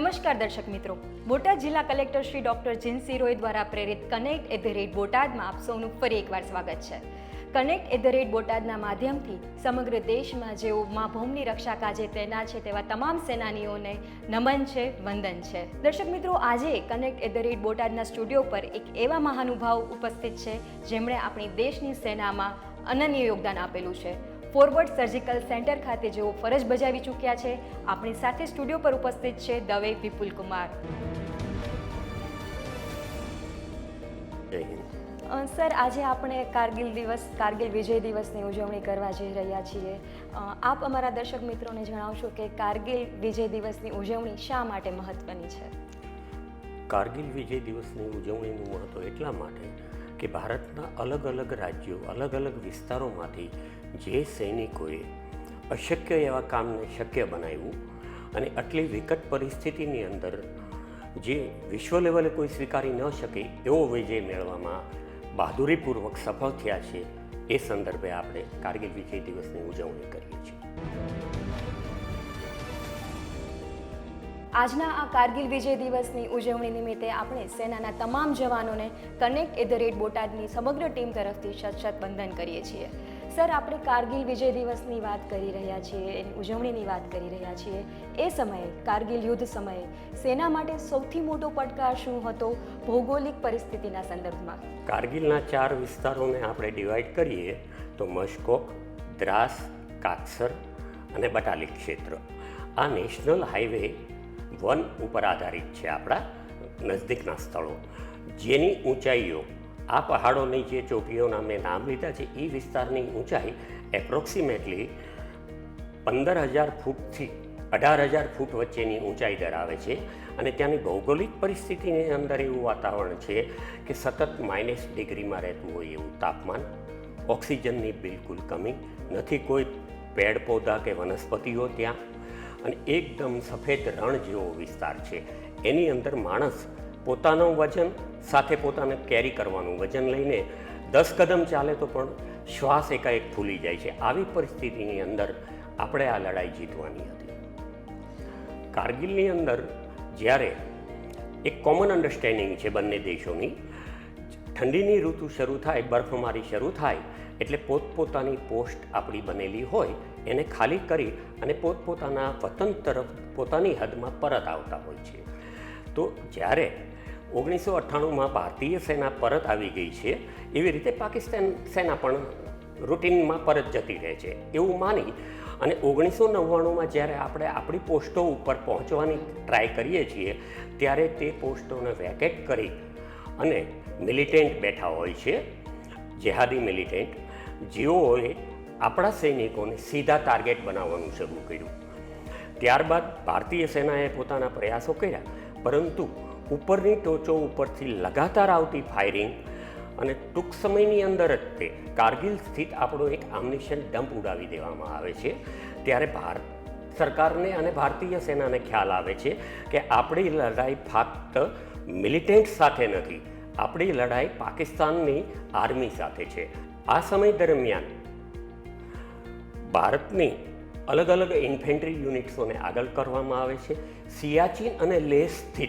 નમસ્કાર દર્શક મિત્રો. બોટાદ જિલ્લા કલેક્ટર શ્રી ડોક્ટર જીનસી રોય દ્વારા પ્રેરિત કનેક્ટ એટ ધ રેટ બોટાદમાં આપ સૌનું ફરી એકવાર સ્વાગત છે. કનેક્ટ એટ ધ રેટ બોટાદના માધ્યમથી સમગ્ર દેશમાં જેઓ મા ભૌમની રક્ષા કાજે તૈનાત છે તેવા તમામ સેનાનીઓને નમન છે, વંદન છે. દર્શક મિત્રો, આજે કનેક્ટ એટ ધ રેટ બોટાદના સ્ટુડિયો પર એક એવા મહાનુભાવ ઉપસ્થિત છે જેમણે આપણી દેશની સેનામાં અનન્ય યોગદાન આપેલું છે. ફોરવર્ડ સર્જિકલ સેન્ટર ખાતે જેઓ ફરજ બજાવી ચૂક્યા છે આપણી સાથે સ્ટુડિયો પર ઉપસ્થિત છે દવે વિપુલ કુમાર. સર આજે આપણે કારગિલ દિવસ કારગિલ વિજય દિવસની ઉજવણી કરવા જઈ રહ્યા છીએ. આપ અમારા દર્શક મિત્રોને જણાવશો કે કારગિલ વિજય દિવસની ઉજવણી શા માટે મહત્વની છે? કારગિલ વિજય દિવસની ઉજવણીનું મહત્ત્વ એટલા માટે કે ભારતના અલગ અલગ રાજ્યો અલગ અલગ વિસ્તારોમાંથી જે સૈનિકોએ અશક્ય એવા કામને શક્ય બનાવ્યું અને આટલી વિકટ પરિસ્થિતિની અંદર જે વિશ્વ લેવલે કોઈ સ્વીકારી ન શકે એવો વિજય મેળવવામાં બહાદુરીપૂર્વક સફળ થયા છે, એ સંદર્ભે આપણે કારગિલ વિજય દિવસની ઉજવણી કરીએ છીએ. આજના આ કારગિલ વિજય દિવસની ઉજવણી નિમિત્તે આપણે સેનાના તમામ જવાનોને કનેક્ટ એટ ધ રેટ બોટાદની સમગ્ર ટીમ તરફથી શત બંધન કરીએ છીએ. સર, આપણે કારગિલ વિજય દિવસની વાત કરી રહ્યા છીએ ઉજવણીની વાત કરી રહ્યા છીએ. એ સમયે, કારગિલ યુદ્ધ સમયે, સેના માટે સૌથી મોટો પડકાર શું હતો ભૌગોલિક પરિસ્થિતિના સંદર્ભમાં? કારગિલના ચાર વિસ્તારોને આપણે ડિવાઈડ કરીએ તો મશકોક દ્રાસ, કાકસર અને બટાલી ક્ષેત્ર. આ નેશનલ હાઈવે વન ઉપર આધારિત છે આપણા નજદીકના સ્થળો. જેની ઊંચાઈઓ આ પહાડોની જે ચોકીઓના મેં નામ લીધા છે. એ વિસ્તારની ઊંચાઈ એપ્રોક્સિમેટલી પંદર હજાર ફૂટથી અઢાર હજાર ફૂટ વચ્ચેની ઊંચાઈ ધરાવે છે. અને ત્યાંની ભૌગોલિક પરિસ્થિતિની અંદર એવું વાતાવરણ છે કે સતત માઇનસ ડિગ્રીમાં રહેતું હોય એવું તાપમાન, ઓક્સિજનની બિલકુલ કમી, નથી કોઈ પેડ પૌધા કે વનસ્પતિઓ ત્યાં, અને એકદમ સફેદ રણ જેવો વિસ્તાર છે. એની અંદર માણસ પોતાનું વજન સાથે પોતાને કેરી કરવાનું. વજન લઈને દસ કદમ ચાલે તો પણ શ્વાસ એકાએક ફૂલી જાય છે. આવી પરિસ્થિતિની અંદર આપણે આ લડાઈ જીતવાની હતી. કારગિલની અંદર જ્યારે એક કોમન અન્ડરસ્ટેન્ડિંગ છે બંને દેશોની, ઠંડીની ઋતુ શરૂ થાય, બરફમારી શરૂ થાય, એટલે પોતપોતાની પોસ્ટ આપણી બનેલી હોય, એને ખાલી કરી અને પોતપોતાના વતન તરફ, પોતાની હદમાં પરત આવતા હોય છે. તો જ્યારે ઓગણીસો અઠ્ઠાણુંમાં ભારતીય સેના પરત આવી ગઈ છે, એવી રીતે પાકિસ્તાન સેના પણ રૂટીનમાં પરત જતી રહે છે, એવું માની અને ઓગણીસો નવ્વાણુંમાં જ્યારે આપણે આપણી પોસ્ટો ઉપર પહોંચવાની ટ્રાય કરીએ છીએ, ત્યારે તે પોસ્ટોને વેકેટ કરી અને મિલિટેન્ટ બેઠા હોય છે, જેહાદી મિલિટેન્ટ, જેઓએ આપણા સૈનિકોને સીધા ટાર્ગેટ બનાવવાનું શરૂ કર્યું. ત્યારબાદ ભારતીય સેનાએ પોતાના પ્રયાસો કર્યા પરંતુ ઉપરની ટોચો ઉપરથી લગાતાર આવતી ફાયરિંગ અને ટૂંક સમયની અંદર જ તે કારગિલ સ્થિત આપણો એક આમનિશન ડમ્પ ઉડાવી દેવામાં આવે છે. ત્યારે ભારત સરકારને અને ભારતીય સેનાને ખ્યાલ આવે છે કે આપણી લડાઈ ફક્ત મિલિટેન્ટ સાથે નથી, આપણી લડાઈ પાકિસ્તાનની આર્મી સાથે છે. આ સમય દરમિયાન ભારતની અલગ અલગ ઇન્ફેન્ટ્રી યુનિટ્સોને આગળ કરવામાં આવે છે. સિયાચીન અને લેહ સ્થિત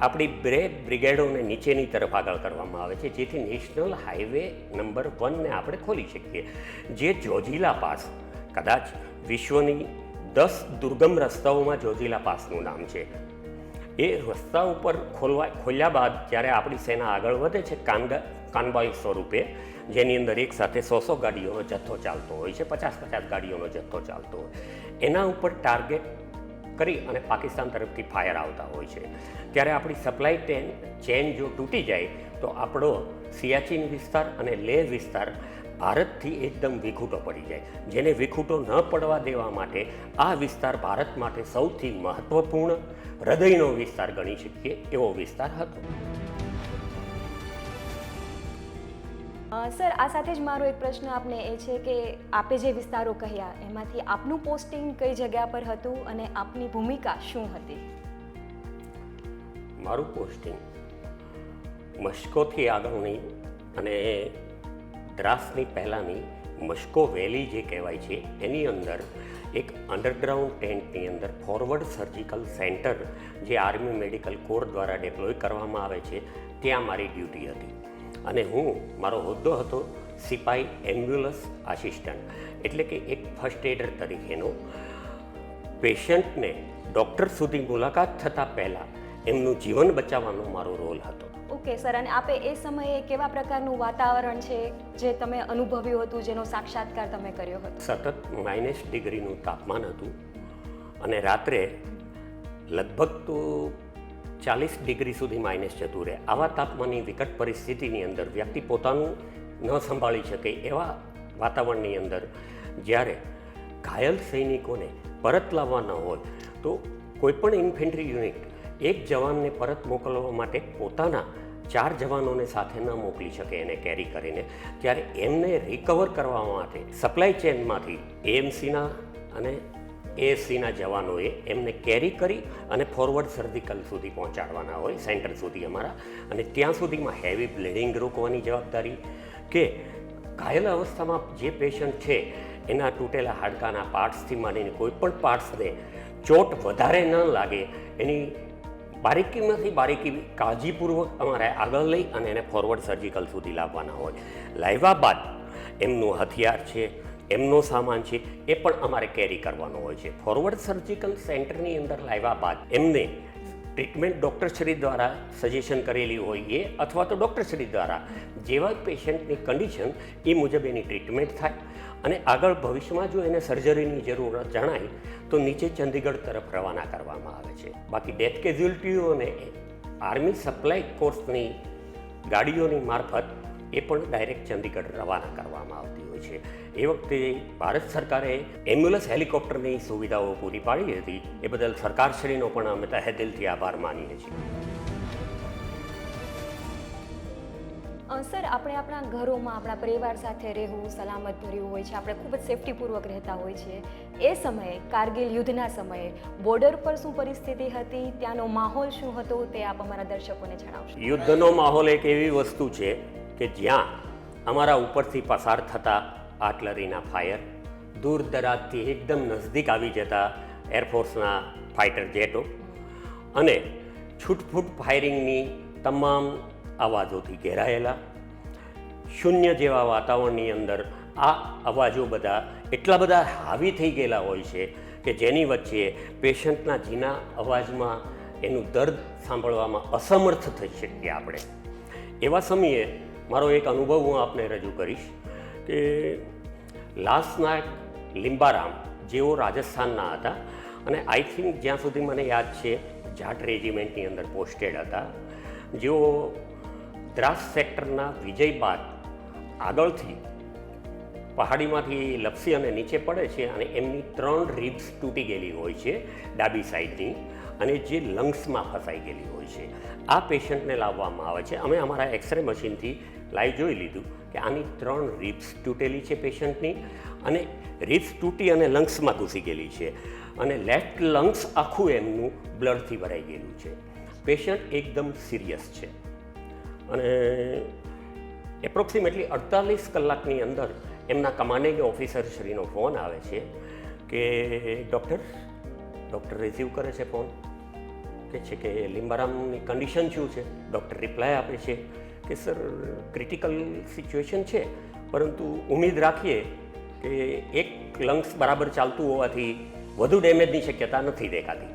આપણી બે બ્રિગેડોને નીચેની તરફ આગળ કરવામાં આવે છે, જેથી નેશનલ હાઈવે નંબર વનને આપણે ખોલી શકીએ. જે જોજીલા પાસ, કદાચ વિશ્વની દસ દુર્ગમ રસ્તાઓમાં જોજીલા પાસનું નામ છે. એ રસ્તા ઉપર ખોલવા ખોલ્યા બાદ જ્યારે આપણી સેના આગળ વધે છે કાનગા કાનબાઈ સ્વરૂપે જેની અંદર એક સાથે સો સો ગાડીઓનો જથ્થો ચાલતો હોય છે, પચાસ પચાસ ગાડીઓનો જથ્થો ચાલતો હોય. એના ઉપર ટાર્ગેટ કરી અને પાકિસ્તાન તરફથી ફાયર આવતા હોય છે. ત્યારે આપણી સપ્લાય ચેન ચેન જો તૂટી જાય, તો આપણો સિયાચીન વિસ્તાર અને લેહ વિસ્તાર ભારતથી એકદમ વિખૂટો પડી જાય. જેને વિખૂટો ન પડવા દેવા માટે આ વિસ્તાર ભારત માટે સૌથી મહત્ત્વપૂર્ણ હૃદયનો વિસ્તાર ગણી શકીએ એવો વિસ્તાર હતો. સર, આ સાથે જ મારો એક પ્રશ્ન આપને એ છે કે આપે જે વિસ્તારો કહ્યા, એમાંથી આપનું પોસ્ટિંગ કઈ જગ્યા પર હતું અને આપની ભૂમિકા શું હતી? મારું પોસ્ટિંગ મસ્કોથી આગળની અને દ્રાસની પહેલાંની મસ્કો વેલી જે કહેવાય છે, એની અંદર એક અંડરગ્રાઉન્ડ ટેન્ટની અંદર ફોરવર્ડ સર્જિકલ સેન્ટર જે આર્મી મેડિકલ કોર દ્વારા ડેપ્લોય કરવામાં આવે છે, ત્યાં મારી ડ્યુટી હતી. અને હું મારો હોદ્દો હતો સિપાઈ એમ્બ્યુલન્સ આસિસ્ટન્ટ એટલે કે એક ફર્સ્ટ એડર તરીકેનો. પેશન્ટને ડૉક્ટર સુધી મુલાકાત થતાં પહેલાં એમનું જીવન બચાવવાનો મારો રોલ હતો. ઓકે સર અને આપે એ સમયે કેવા પ્રકારનું વાતાવરણ છે જે તમે અનુભવ્યું હતું જેનો સાક્ષાત્કાર તમે કર્યો હતો? સતત માઇનસ ડિગ્રીનું તાપમાન હતું અને રાત્રે લગભગ તો ચાલીસ ડિગ્રી સુધી માઇનસ જતું રહે. આવા તાપમાનની વિકટ પરિસ્થિતિની અંદર વ્યક્તિ પોતાનું ન સંભાળી શકે એવા વાતાવરણની અંદર જ્યારે ઘાયલ સૈનિકોને પરત લાવવાના હોય, તો કોઈપણ ઇન્ફેન્ટ્રી યુનિટ એક જવાનને પરત મોકલવા માટે પોતાના ચાર જવાનોને સાથે ન મોકલી શકે એને કેરી કરીને. ત્યારે એમને રિકવર કરવા માટે સપ્લાય ચેનમાંથી એએમસીના અને એએસસીના જવાનોએ એમને કેરી કરી અને ફોરવર્ડ સર્જિકલ સુધી પહોંચાડવાના હોય, સેન્ટર સુધી અમારા. અને ત્યાં સુધીમાં હેવી બ્લીડિંગ રોકવાની જવાબદારી કે ઘાયલ અવસ્થામાં જે પેશન્ટ છે, એના તૂટેલા હાડકાના પાર્ટ્સથી માંડીને કોઈ પણ પાર્ટ્સને ચોટ વધારે ન લાગે, એની બારીકીમાંથી બારીકી કાળજીપૂર્વક અમારે આગળ લઈ અને એને ફોરવર્ડ સર્જિકલ સુધી લાવવાના હોય. લાવ્યા બાદ એમનું હથિયાર છે એમનો સામાન છે, એ પણ અમારે કેરી કરવાનો હોય છે. ફોરવર્ડ સર્જિકલ સેન્ટરની અંદર લાવ્યા બાદ એમને ટ્રીટમેન્ટ ડૉક્ટરશ્રી દ્વારા સજેશન કરેલી હોય એ અથવા તો ડૉક્ટરશ્રી દ્વારા જેવા પેશન્ટની કન્ડિશન એ મુજબ એની ટ્રીટમેન્ટ થાય અને આગળ ભવિષ્યમાં જો એને સર્જરીની જરૂરત જણાય, તો નીચે ચંદીગઢ તરફ રવાના કરવામાં આવે છે. બાકી ડેથ કેઝ્યુલિટીઓને આર્મી સપ્લાય કોર્સની ગાડીઓની મારફત એ પણ ડાયરેક્ટ ચંદીગઢ રવાના કરવામાં આવતી હોય છે. એ વખતે ભારત સરકારે એમ્બ્યુલન્સ હેલિકોપ્ટરની સુવિધાઓ પૂરી પાડી હતી. એ બદલ સરકારશ્રીનો પણ અમે તહે દિલથી આભાર માનીએ છીએ. સર આપણે આપણા ઘરોમાં આપણા પરિવાર સાથે રહેવું સલામત ભર્યું હોય છે. આપણે ખૂબ જ સેફટીપૂર્વક રહેતા હોય છીએ એ સમયે કારગિલ યુદ્ધના સમયે બોર્ડર પર શું પરિસ્થિતિ હતી? ત્યાંનો માહોલ શું હતો? તે આપ અમારા દર્શકોને જણાવશો. યુદ્ધનો માહોલ એક એવી વસ્તુ છે કે જ્યાં અમારા ઉપરથી પસાર થતા આટલરીના ફાયર દૂર દરાજથી એકદમ નજદીક આવી જતા એરફોર્સના ફાઇટર જેટો અને છૂટફૂટ ફાયરિંગની તમામ અવાજોથી ઘેરાયેલા. શૂન્ય જેવા વાતાવરણની અંદર આ અવાજો બધા એટલા બધા હાવી થઈ ગયેલા હોય છે કે જેની વચ્ચે પેશન્ટના જીના અવાજમાં એનું દર્દ સાંભળવામાં અસમર્થ થઈ શકીએ આપણે. એવા સમયે મારો એક અનુભવ હું આપને રજૂ કરીશ કે લાસ્ટના લિંબારામ જેઓ રાજસ્થાનના હતા અને આઈ થિંક જ્યાં સુધી મને યાદ છે, જાટ રેજિમેન્ટની અંદર પોસ્ટેડ હતા, જેઓ દ્રાસ સેક્ટરના વિજય બાદ આગળથી પહાડીમાંથી લપસી અને નીચે પડે છે અને એમની ત્રણ રિબ્સ તૂટી ગયેલી હોય છે ડાબી સાઈડની. અને જે લંગ્સમાં ફસાઈ ગયેલી હોય છે, આ પેશન્ટને લાવવામાં આવે છે. અમે અમારા એક્સરે મશીનથી લાઈવ જોઈ લીધું કે આની ત્રણ રિપ્સ તૂટેલી છે પેશન્ટની અને રિપ્સ તૂટી અને લંગ્સમાં ઘૂસી ગયેલી છે. અને લેફ્ટ લંગ્સ આખું એમનું બ્લડથી ભરાઈ ગયેલું છે. પેશન્ટ એકદમ સિરિયસ છે. અને એપ્રોક્સિમેટલી અડતાલીસ કલાકની અંદર એમના કમાન્ડિંગ ઓફિસર શ્રીનો ફોન આવે છે કે ડૉક્ટર ડૉક્ટર રિસીવ કરે છે ફોન? કે છે કે લીંબારામની કન્ડિશન શું છે? ડૉક્ટર રિપ્લાય આપે છે કે સર ક્રિટિકલ સિચ્યુએશન છે, પરંતુ ઉમેદ રાખીએ કે એક લંગ્સ બરાબર ચાલતું હોવાથી વધુ ડેમેજની શક્યતા નથી દેખાતી.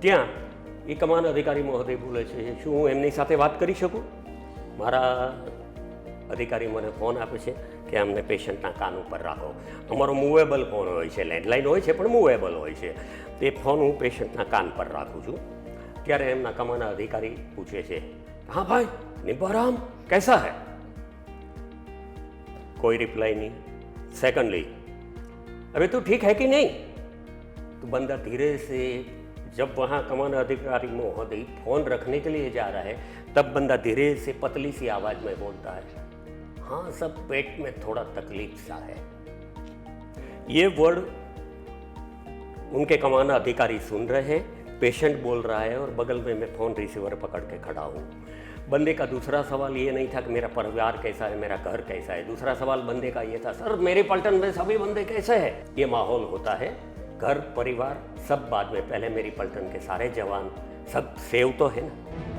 ત્યાં એ કમાન અધિકારી મહોદય બોલે છે, શું હું એમની સાથે વાત કરી શકું? મારા અધિકારી મને ફોન આપે છે કે અમને પેશન્ટના કાન ઉપર રાખો અમારો મૂવેબલ ફોન હોય છે લેન્ડલાઇન હોય છે પણ મૂવેબલ હોય છે તે ફોન હું પેશન્ટના કાન પર રાખું છું ત્યારે એમના કમાના અધિકારી પૂછે છે હા ભાઈ નિબારામ कैसा है कोई रिप्लाई नहीं सेकंडली अबे तू ठीक है कि नहीं तो बंदा धीरे से जब वहाँ कमान अधिकारी महोदय फोन रखने के लिए जा रहा है तब बंदा धीरे से पतली सी आवाज में बोलता है हाँ सब पेट में थोड़ा तकलीफ़ सा है। ये वर्ड उनके कमाना अधिकारी सुन रहे हैं, पेशेंट बोल रहा है और बगल में मैं फ़ोन रिसीवर पकड़ के खड़ा हूँ। बंदे का दूसरा सवाल ये नहीं था कि मेरा परिवार कैसा है, मेरा घर कैसा है। दूसरा सवाल बंदे का ये था, सर, मेरे पलटन में सभी बंदे कैसे हैं? ये माहौल होता है। घर, परिवार, सब बाद में, पहले मेरी पलटन के सारे जवान, सब सेव तो है ना।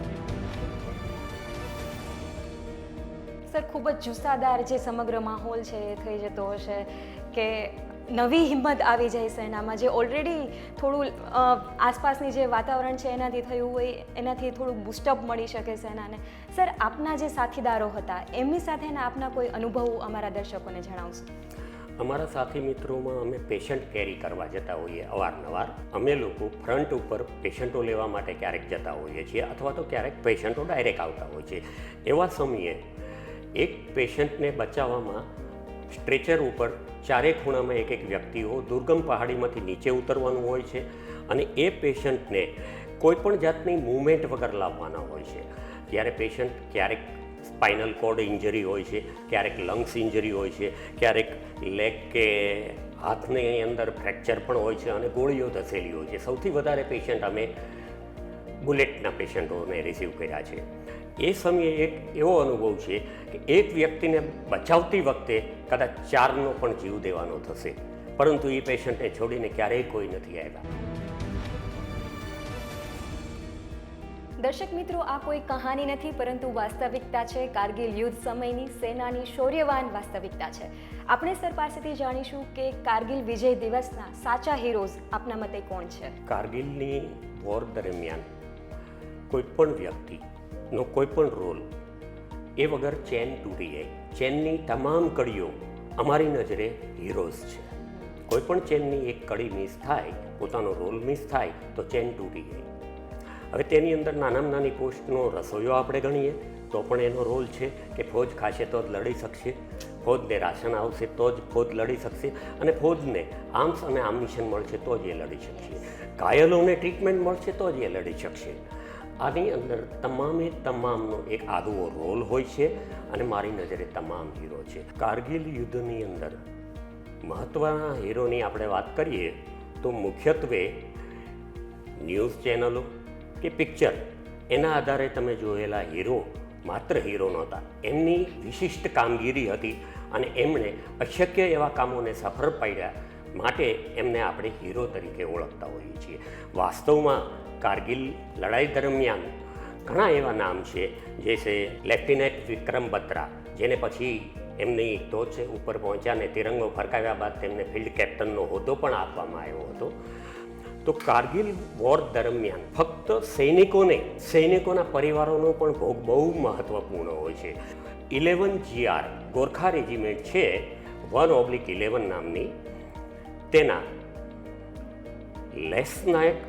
સર, ખૂબ જ જુસ્સાદાર જે સમગ્ર માહોલ છે એ થઈ જતો હશે કે નવી હિંમત આવી જાય સેનામાં. જે ઓલરેડી થોડું આસપાસની જે વાતાવરણ છે એનાથી થયું હોય, એનાથી થોડું બુસ્ટઅપ મળી શકે સેનાને. સર, આપના જે સાથીદારો હતા, એમની સાથેના આપના કોઈ અનુભવો અમારા દર્શકોને જણાવશો? અમારા સાથી મિત્રોમાં અમે પેશન્ટ કેરી કરવા જતા હોઈએ અવારનવાર. અમે લોકો ફ્રન્ટ ઉપર પેશન્ટો લેવા માટે ક્યારેક જતા હોઈએ છીએ અથવા તો ક્યારેક પેશન્ટો ડાયરેક્ટ આવતા હોય છે એવા સમયે એક પેશન્ટને બચાવવામાં સ્ટ્રેચર ઉપર ચારે ખૂણામાં એક એક વ્યક્તિઓ દુર્ગમ પહાડીમાંથી નીચે ઉતરવાનું હોય છે અને એ પેશન્ટને કોઈપણ જાતની મૂવમેન્ટ વગર લાવવાના હોય છે. ત્યારે પેશન્ટ ક્યારેક સ્પાઇનલ કોર્ડ ઇન્જરી હોય છે, ક્યારેક લંગ્સ ઇન્જરી હોય છે, ક્યારેક લેગ કે હાથની અંદર ફ્રેક્ચર પણ હોય છે અને ગોળીઓ ધસેલી હોય છે. સૌથી વધારે પેશન્ટ અમે બુલેટના પેશન્ટોને રિસીવ કર્યા છે. એ સમયે એક એવો અનુભવ છે કે એક વ્યક્તિને બચાવતી વખતે કદાચ ચારનો પણ જીવ દેવાનો થશે. પરંતુ એ પેશન્ટને છોડીને ક્યારેય કોઈ નથી આવ્યા. દર્શક મિત્રો આ કોઈ કહાની નથી પરંતુ વાસ્તવિકતા છે. કારગિલ યુદ્ધ સમયની સેનાની શૌર્યવાન વાસ્તવિકતા છે. આપણે સર પાસેથી જાણીશું કે કારગિલ વિજય દિવસના સાચા હીરોઝ આપના મતે કોણ છે? કારગિલની વોર દરમિયાન કોઈ પણ વ્યક્તિનો કોઈ પણ રોલ એ વગર ચેન તૂટી જાય. ચેનની તમામ કડીઓ અમારી નજરે હીરોઝ છે. કોઈ પણ ચેનની એક કડી મિસ થાય, પોતાનો રોલ મિસ થાય, તો ચેન તૂટી જાય. હવે તેની અંદર નાનામાં નાની પોસ્ટનો રસોઈયો આપણે ગણીએ, તો પણ એનો રોલ છે કે ફોજ ખાશે તો જ લડી શકશે, ફોજને રાશન આવશે તો જ ફોજ લડી શકશે, અને ફોજને આર્મ્સ અને આર્મિશન મળશે તો જ એ લડી શકશે. ઘાયલોને ટ્રીટમેન્ટ મળશે તો જ એ લડી શકશે. આની અંદર તમામે તમામનો એક આગવો રોલ હોય છે અને મારી નજરે તમામ હીરો છે. કારગિલ યુદ્ધની અંદર મહત્ત્વના હીરોની આપણે વાત કરીએ તો મુખ્યત્વે ન્યૂઝ ચેનલો કે પિક્ચર, એના આધારે તમે જોયેલા હીરો માત્ર હીરો નહોતા. એમની વિશિષ્ટ કામગીરી હતી અને એમણે અશક્ય એવા કામોને સફળ પાડ્યા માટે એમને આપણે હીરો તરીકે ઓળખતા હોઈએ છીએ. વાસ્તવમાં કારગિલ લડાઈ દરમિયાન ઘણા એવા નામ છે જે છે લેફ્ટિનેન્ટ વિક્રમ બત્રા, જેને પછી એમની ટોચ ઉપર પહોંચ્યા ને તિરંગો ફરકાવ્યા બાદ તેમને ફિલ્ડ કેપ્ટનનો હોદ્દો પણ આપવામાં આવ્યો હતો. તો કારગિલ વોર દરમિયાન ફક્ત સૈનિકોને, સૈનિકોના પરિવારોનો પણ ભોગ બહુ મહત્ત્વપૂર્ણ હોય છે. ઇલેવન જીઆર ગોરખા રેજિમેન્ટ છે, વન ઓબ્લિક ઇલેવન નામની. તેના લેસનાયક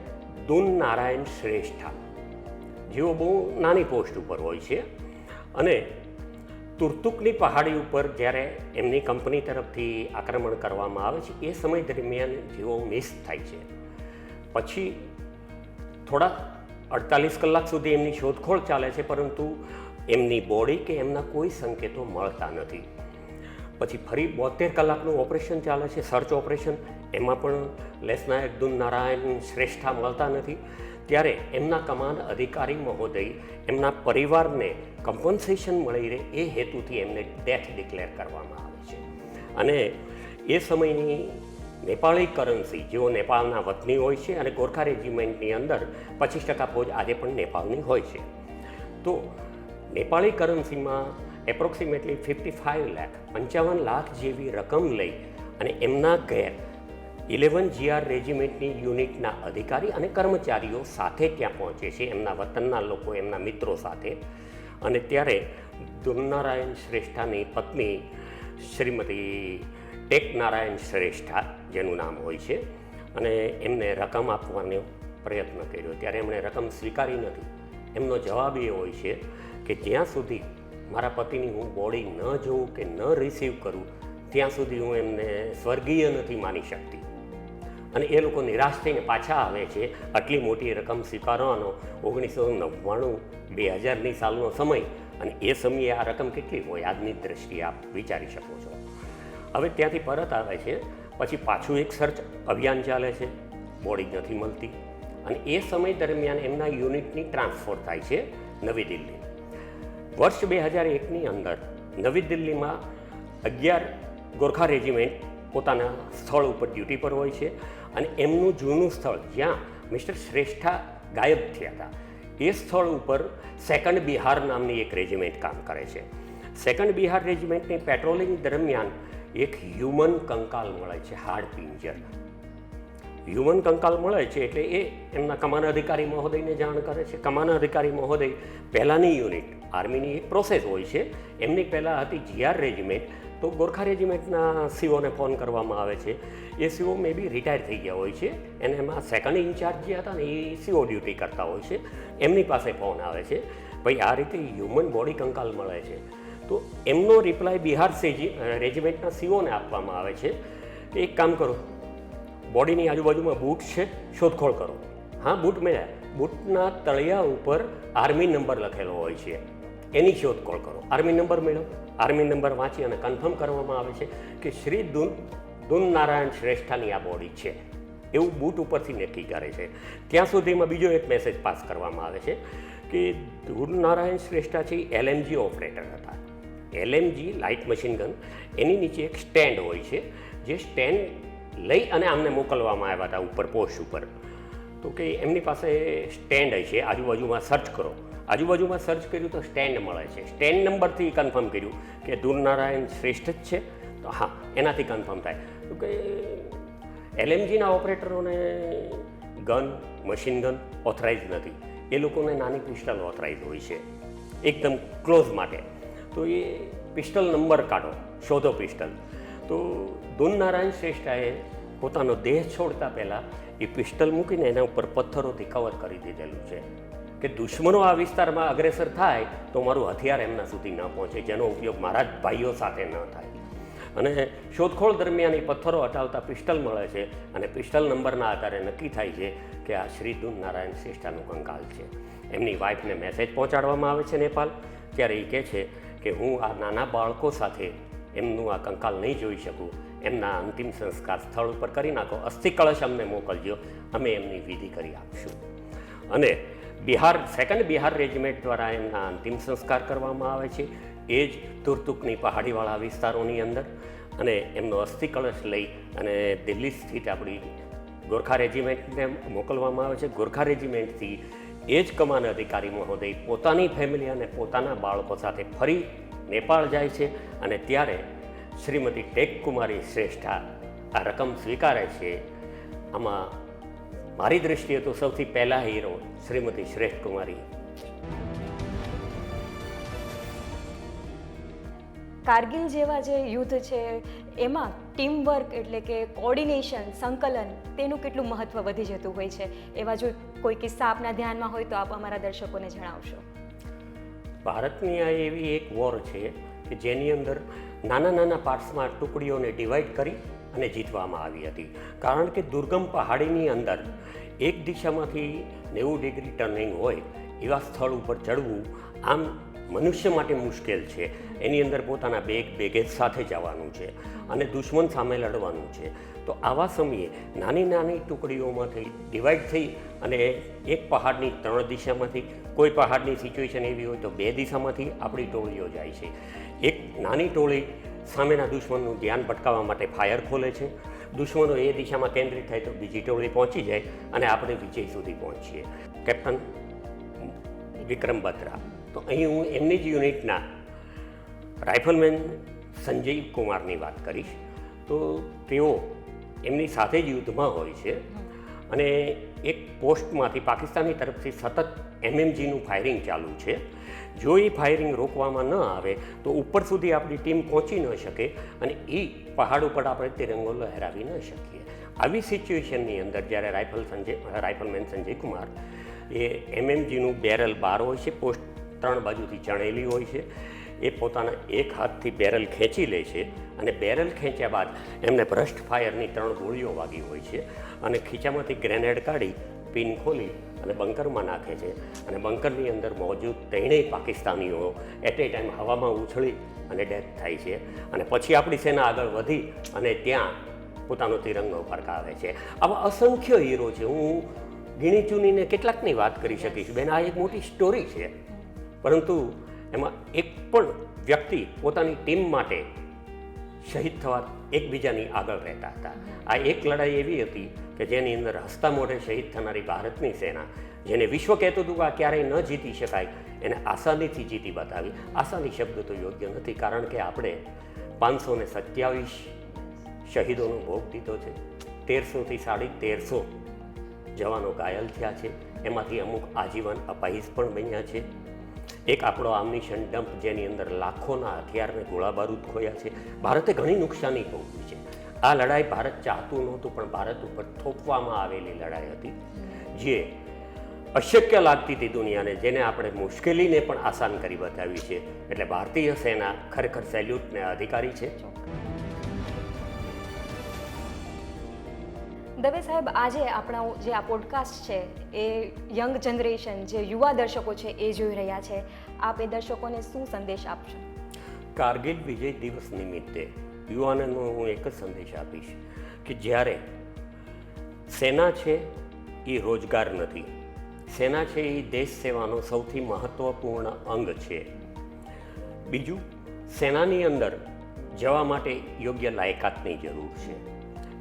દુન નારાયણ શ્રેષ્ઠા. જેઓ બહુ નાની પોસ્ટ ઉપર હોય છે અને તુર્તુકની પહાડી ઉપર જ્યારે એમની કંપની તરફથી આક્રમણ કરવામાં આવે છે, એ સમય દરમિયાન જેઓ મિસ થાય છે. પછી થોડા અડતાલીસ કલાક સુધી એમની શોધખોળ ચાલે છે, પરંતુ એમની બોડી કે એમના કોઈ સંકેતો મળતા નથી. પછી ફરી બોતેર કલાકનું ઓપરેશન ચાલે છે, સર્ચ ઓપરેશન. એમાં પણ લેસનાયક દુન નારાયણ શ્રેષ્ઠા મળતા નથી. ત્યારે એમના કમાન અધિકારી મહોદય એમના પરિવારને કમ્પન્સેશન મળી રહે એ હેતુથી એમને ડેથ ડિક્લેર કરવામાં આવે છે. અને એ સમયની નેપાળી કરન્સી જેઓ નેપાળના વતની હોય છે અને ગોરખા રેજિમેન્ટની અંદર પચીસ ટકા ફોજ આજે પણ નેપાળની હોય છે. તો નેપાળી કરન્સીમાં એપ્રોક્સિમેટલી ફિફ્ટી ફાઇવ લાખ પંચાવન લાખ જેવી રકમ લઈ અને એમના ઘેર ઇલેવન જીઆર રેજિમેન્ટની યુનિટના અધિકારી અને કર્મચારીઓ સાથે ત્યાં પહોંચે છે, એમના વતનના લોકો, એમના મિત્રો સાથે. અને ત્યારે દુમનારાયણ શ્રેષ્ઠાની પત્ની શ્રીમતી ટેક નારાયણ શ્રેષ્ઠા, જેનું નામ હોય છે, અને એમને રકમ આપવાનો પ્રયત્ન કર્યો. ત્યારે એમણે રકમ સ્વીકારી નથી. એમનો જવાબ એ હોય છે કે જ્યાં સુધી મારા પતિની હું બોડી ન જોઉં કે ન રિસીવ કરું, ત્યાં સુધી હું એમને સ્વર્ગીય નથી માની શકતી. અને એ લોકો નિરાશ થઈને પાછા આવે છે. આટલી મોટી રકમ સ્વીકારવાનો ઓગણીસો નવ્વાણું, બે હજારની સાલનો સમય અને એ સમયે આ રકમ કેટલી હોય આજની દ્રષ્ટિએ આપ વિચારી શકો છો. હવે ત્યાંથી પરત આવે છે, પછી પાછું એક સર્ચ અભિયાન ચાલે છે, બોડી નથી મળતી. અને એ સમય દરમિયાન એમના યુનિટની ટ્રાન્સફર થાય છે નવી દિલ્હી. વર્ષ બે હજાર એકની અંદર નવી દિલ્હીમાં અગિયાર ગોરખા રેજિમેન્ટ પોતાના સ્થળ ઉપર ડ્યુટી પર હોય છે અને એમનું જૂનું સ્થળ જ્યાં મિસ્ટર શ્રેષ્ઠા ગાયબ થયા હતા. એ સ્થળ ઉપર સેકન્ડ બિહાર નામની એક રેજિમેન્ટ કામ કરે છે. સેકન્ડ બિહાર રેજિમેન્ટની પેટ્રોલિંગ દરમિયાન એક હ્યુમન કંકાલ મળે છે હાડ પિંજર હ્યુમન કંકાલ મળે છે એટલે એ એમના કમાન અધિકારી મહોદયને જાણ કરે છે. કમાન અધિકારી મહોદય પહેલાંની યુનિટ આર્મીની એક પ્રોસેસ હોય છે. એમની પહેલાં હતી જીઆર રેજિમેન્ટ. તો ગોરખા રેજિમેન્ટના સીઓને ફોન કરવામાં આવે છે. એ સીઓ મે બી રિટાયર થઈ ગયા હોય છે. અને એમાં સેકન્ડ ઇન્ચાર્જ જે હતા ને એ સીઓ ડ્યુટી કરતા હોય છે. એમની પાસે ફોન આવે છે. ભાઈ, આ રીતે હ્યુમન બોડી કંકાલ મળે છે. તો એમનો રિપ્લાય બિહાર સેજી રેજિમેન્ટના સીઓને આપવામાં આવે છે. એક કામ કરો બોડીની આજુબાજુમાં બૂટ છે, શોધખોળ કરો. હા, બૂટ મળ્યા બૂટના તળિયા ઉપર આર્મી નંબર લખેલો હોય છે. એની શોધખોળ કરો. આર્મી નંબર મેળવો. આર્મી નંબર વાંચી અને કન્ફર્મ કરવામાં આવે છે કે શ્રી દુન દુન નારાયણ શ્રેષ્ઠાની આ બોડી છે. એવું બૂટ ઉપરથી નક્કી કરે છે. ત્યાં સુધીમાં બીજો એક મેસેજ પાસ કરવામાં આવે છે કે દુન નારાયણ શ્રેષ્ઠા છે, એલએમજી ઓપરેટર હતા. એલએમજી લાઇટ મશીન ગન, એની નીચે એક સ્ટેન્ડ હોય છે, જે સ્ટેન્ડ લઈ અને આમને મોકલવામાં આવ્યા હતા ઉપર પોસ્ટ ઉપર. તો કે એમની પાસે સ્ટેન્ડ છે, આજુબાજુમાં સર્ચ કરો. આજુબાજુમાં સર્ચ કર્યું તો સ્ટેન્ડ મળે છે. સ્ટેન્ડ નંબરથી કન્ફર્મ કર્યું કે દૂરનારાયણ શ્રેષ્ઠ જ છે. તો હા, એનાથી કન્ફર્મ થાય. તો કે એલએમજીના ઓપરેટરોને ગન મશીન ગન ઓથરાઇઝ નથી. એ લોકોને નાની પિસ્ટલ ઓથરાઇઝ હોય છે. એકદમ ક્લોઝ માટે. તો એ પિસ્ટલ નંબર કાઢો, શોધો પિસ્ટલ તો નારાયણ શ્રેષ્ઠાએ પોતાનો દેહ છોડતા પહેલાં એ પિસ્ટલ મૂકીને એના ઉપર પથ્થરોથી કવર કરી દીધેલું છે. કે દુશ્મનો આ વિસ્તારમાં અગ્રેસર થાય તો મારું હથિયાર એમના સુધી ન પહોંચે, જેનો ઉપયોગ મારા જ ભાઈઓ સાથે ન થાય. અને શોધખોળ દરમિયાન એ પથ્થરો હટાવતા પિસ્ટલ મળે છે અને પિસ્ટલ નંબરના આધારે નક્કી થાય છે કે આ શ્રી નારાયણ શ્રેષ્ઠાનું કંકાલ છે. એમની વાઈફને મેસેજ પહોંચાડવામાં આવે છે નેપાલ, ત્યારે એ કહે છે કે હું આ નાના બાળકો સાથે એમનું આ કંકાલ નહીં જોઈ શકું. એમના અંતિમ સંસ્કાર સ્થળ ઉપર કરી નાખો. અસ્થિ કળશ અમને મોકલજો. અમે એમની વિધિ કરી આપશું. અને બિહાર સેકન્ડ બિહાર રેજિમેન્ટ દ્વારા એમના અંતિમ સંસ્કાર કરવામાં આવે છે. એ જ તુર્તુકની પહાડીવાળા વિસ્તારોની અંદર. અને એમનો અસ્થિ કળશ લઈ અને દિલ્હી સ્થિત આપણી ગોરખા રેજિમેન્ટને મોકલવામાં આવે છે. ગોરખા રેજિમેન્ટથી એ જ કમાન અધિકારી મહોદય પોતાની ફેમિલી અને પોતાના બાળકો સાથે ફરી નેપાળ જાય છે અને ત્યારે શ્રીમતી ટેક કુમારી શ્રેષ્ઠા આ રકમ સ્વીકારે છે. આમાં મારી દૃષ્ટિએ તો સૌથી પહેલા હીરો શ્રીમતી શ્રેષ્ઠ કુમારી કારગિલ જેવા જે યુદ્ધ છે, એમાં ટીમ વર્ક એટલે કે કોર્ડિનેશન સંકલન તેનું કેટલું મહત્ત્વ વધી જતું હોય છે? એવા જો કોઈ કિસ્સા આપના ધ્યાનમાં હોય તો આપ અમારા દર્શકોને જણાવશો. ભારતની આ એવી એક વોર છે કે જેની અંદર નાના નાના પાર્ટ્સમાં ટુકડીઓને ડિવાઈડ કરી અને જીતવામાં આવી હતી. કારણ કે દુર્ગમ પહાડીની અંદર એક દિશામાંથી નેવું ડિગ્રી ટર્નિંગ હોય એવા સ્થળ ઉપર ચડવું આમ મનુષ્ય માટે મુશ્કેલ છે. એની અંદર પોતાના બેગ બેગેજ સાથે જવાનું છે અને દુશ્મન સામે લડવાનું છે. તો આવા સમયે નાની નાની ટુકડીઓમાંથી ડિવાઈડ થઈ અને એક પહાડની ત્રણ દિશામાંથી કોઈ પહાડની સિચ્યુએશન એવી હોય તો બે દિશામાંથી આપણી ટોળીઓ જાય છે. એક નાની ટોળી સામેના દુશ્મનનું ધ્યાન ભટકાવવા માટે ફાયર ખોલે છે. દુશ્મનો એ દિશામાં કેન્દ્રિત થાય તો બીજી ટોળી પહોંચી જાય અને આપણે વિજય સુધી પહોંચીએ. કેપ્ટન વિક્રમ બત્રા. તો અહીં હું એમની જ યુનિટના રાઇફલમેન સંજય કુમારની વાત કરીશ. તો તેઓ એમની સાથે જ યુદ્ધમાં હોય છે. અને એક પોસ્ટમાંથી પાકિસ્તાની તરફથી સતત એમએમજીનું ફાયરિંગ ચાલુ છે. જો એ ફાયરિંગ રોકવામાં ન આવે, તો ઉપર સુધી આપણી ટીમ પહોંચી ન શકે અને એ પહાડ ઉપર આપણે તિરંગો લહેરાવી ન શકીએ. આવી સિચ્યુએશનની અંદર જ્યારે રાઇફલ સંજય, રાઇફલમેન સંજય કુમાર એ એમએમજીનું બેરલ બાર હોય છે, પોસ્ટ ત્રણ બાજુથી ચણેલી હોય છે, એ પોતાના એક હાથથી બેરલ ખેંચી લે છે અને બેરલ ખેંચ્યા બાદ એમને ભ્રષ્ટ ફાયરની ત્રણ ગોળીઓ વાગી હોય છે. અને ખીચામાંથી ગ્રેનેડ કાઢી, પિન ખોલી અને બંકરમાં નાખે છે. અને બંકરની અંદર મોજૂદ ત્રણેય પાકિસ્તાનીઓ એટ એ ટાઈમ હવામાં ઉછળી અને ડેથ થાય છે. અને પછી આપણી સેના આગળ વધી અને ત્યાં પોતાનો તિરંગો ફરકાવે છે. આવા અસંખ્ય હીરો છે. હું ગીણી ચૂનીને કેટલાકની વાત કરી શકીશ. બેન, આ એક મોટી સ્ટોરી છે. પરંતુ એમાં એક પણ વ્યક્તિ પોતાની ટીમ માટે શહીદ થવા એકબીજાની આગળ રહેતા હતા. આ એક લડાઈ એવી હતી કે જેની અંદર હસતા મોઢે શહીદ થનારી ભારતની સેના, જેને વિશ્વ કહેતું હતું કે આ ક્યારેય ન જીતી શકાય, એને આસાનીથી જીતી બતાવી. આસાની શબ્દ તો યોગ્ય નથી, કારણ કે આપણે પાંચસો ને સત્યાવીસ શહીદોનો ભોગ દીધો છે. તેરસોથી સાડી તેરસો જવાનો ઘાયલ થયા છે. એમાંથી અમુક આજીવન અપાહીજ પણ બન્યા છે. એક આપણો આમનિશન ડમ્પ જેની અંદર લાખોના હથિયારને ગોળા બારૂદ ખોયા છે. ભારતે ઘણી નુકસાની ભોગવી છે. આ લડાઈ ભારત ચાહતું નહોતું, પણ ભારત ઉપર થોપવામાં આવેલી લડાઈ હતી, જે અશક્ય લાગતી હતી દુનિયાને, જેને આપણે મુશ્કેલીને પણ આસાન કરી બતાવી છે. એટલે ભારતીય સેના ખરેખર સેલ્યુટને અધિકારી છે. દવે સાહેબ, આજે આપણા જે આ પોડકાસ્ટ છે, એ યંગ જનરેશન જે યુવા દર્શકો છે, એ જોઈ રહ્યા છે. આપ એ દર્શકોને શું સંદેશ આપશો? કારગિલ વિજય દિવસ નિમિત્તે યુવાનોનો હું એક જ સંદેશ આપીશ કે જ્યારે સેના છે, એ રોજગાર નથી. સેના છે, એ દેશ સેવાનો સૌથી મહત્ત્વપૂર્ણ અંગ છે. બીજું, સેનાની અંદર જવા માટે યોગ્ય લાયકાતની જરૂર છે.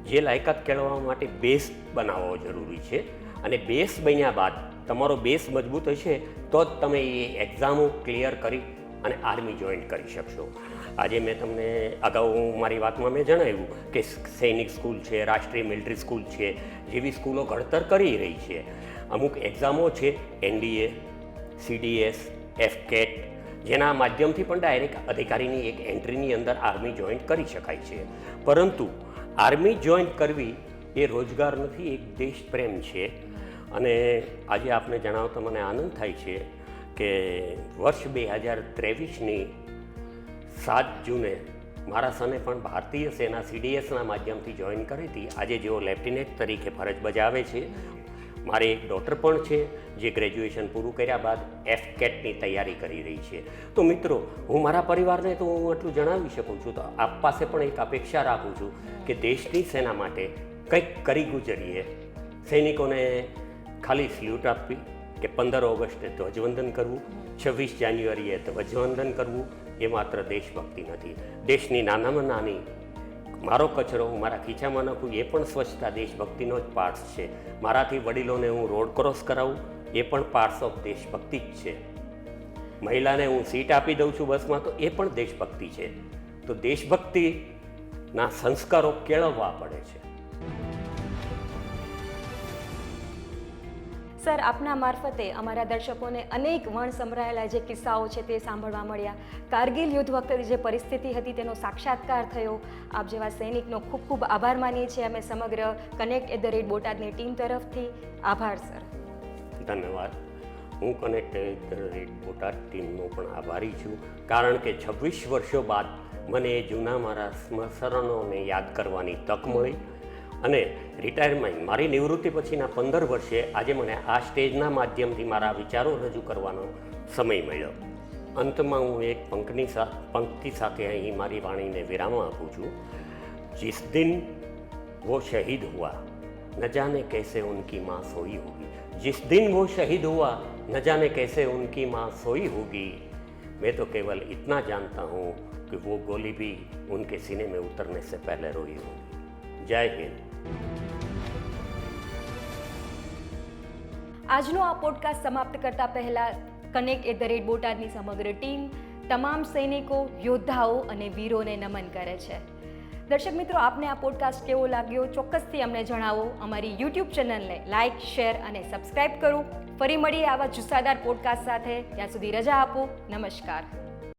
જે લાયકાત કેળવવા માટે બેઝ બનાવવો જરૂરી છે. અને બેઝ બન્યા બાદ તમારો બેઝ મજબૂત હશે તો જ તમે એ એક્ઝામો ક્લિયર કરી અને આર્મી જોઈન કરી શકશો. આજે મેં તમને અગાઉ મારી વાતમાં મેં જણાવ્યું કે સૈનિક સ્કૂલ છે, રાષ્ટ્રીય મિલિટરી સ્કૂલ છે, જેવી સ્કૂલો ઘડતર કરી રહી છે. અમુક એક્ઝામો છે, એનડીએ, સીડીએસ, એફકેટ, જેના માધ્યમથી પણ ડાયરેક્ટ અધિકારીની એક એન્ટ્રીની અંદર આર્મી જોઈન કરી શકાય છે. પરંતુ આર્મી જોઈન કરવી એ રોજગાર નથી, એક દેશ પ્રેમ છે. અને આજે આપને જણાવતા મને આનંદ થાય છે કે વર્ષ બે હજાર ત્રેવીસની સાત જૂને મારા સને પણ ભારતીય સેના સીડીએસના માધ્યમથી જોઈન કરી હતી. આજે જેઓ લેફ્ટિનેન્ટ તરીકે ફરજ બજાવે છે મારી એક ડોટર પણ છે, જે ગ્રેજ્યુએશન પૂરું કર્યા બાદ એફ કેટની તૈયારી કરી રહી છે. તો મિત્રો, હું મારા પરિવારને તો હું એટલું જણાવી શકું છું, તો આપ પાસે પણ એક અપેક્ષા રાખું છું કે દેશની સેના માટે કંઈક કરી ગુજરીએ. સૈનિકોને ખાલી સ્લ્યુટ આપવી, કે પંદર ઓગસ્ટે ધ્વજવંદન કરવું, છવ્વીસ જાન્યુઆરીએ ધ્વજવંદન કરવું, એ માત્ર દેશભક્તિ નથી. દેશની નાનામાં નાની મારો કચરો હું મારા ખીચામાં નાખું, એ પણ સ્વચ્છતા દેશભક્તિનો જ પાર્ટ છે. મારાથી વડીલોને હું રોડ ક્રોસ કરાવું, એ પણ પાર્ટ્સ ઓફ દેશભક્તિ જ છે. મહિલાને હું સીટ આપી દઉં છું બસમાં, તો એ પણ દેશભક્તિ છે. તો દેશભક્તિના સંસ્કારો કેળવવા પડે છે. સર, આપના મારફતે અમારા દર્શકોને અનેક વણ સંભળાયેલા જે કિસ્સાઓ છે તે સાંભળવા મળ્યા. કારગિલ યુદ્ધ વખતે જે પરિસ્થિતિ હતી તેનો સાક્ષાત્કાર થયો. આપ જેવા સૈનિકનો ખૂબ ખૂબ આભાર માનીએ છીએ. અમે સમગ્ર કનેક્ટ એટ ધ રેટ બોટાદની ટીમ તરફથી. આભાર, સર. ધન્યવાદ. હું કનેક્ટેડ રેડ બોટાદ ટીમનો પણ આભારી છું. કારણ કે છવ્વીસ વર્ષો બાદ મને એ જૂના મારા સ્મરણોને યાદ કરવાની તક મળી. અને રિટાયરમેન્ટ મારી નિવૃત્તિ પછીના પંદર વર્ષે આજે મને આ સ્ટેજના માધ્યમથી મારા વિચારો રજૂ કરવાનો સમય મળ્યો અંતમાં હું એક પંક્તિની સા પંક્તિ સાથે અહીં મારી વાણીને વિરામ આપું છું जिस दिन वो शहीद हुआ न जाने कैसे उनकी माँ सोई होगी जिस दिन वो शहीद हुआ न जाने कैसे उनकी माँ सोई होगी मैं तो केवल इतना जानता हूँ कि वो गोली भी उनके सीने में उतरने से पहले रोई होगी जय हिंद આજનો આ પોડકાસ્ટ સમાપ્ત કરતા પહેલા કનેક્ટ એટ ધ રેટ બોટાદની સમગ્ર ટીમ, તમામ સૈનિકો, યોદ્ધાઓ અને વીરોને નમન કરે છે. દર્શક મિત્રો, આપને આ પોડકાસ્ટ કેવો લાગ્યો ચોક્કસથી અમને જણાવો. અમારી યુટ્યુબ ચેનલને લાઇક શેર અને સબસ્ક્રાઇબ કરો. ફરી મળીએ આવા જુસ્સાદાર પોડકાસ્ટ સાથે. ત્યાં સુધી રજા આપો. નમસ્કાર.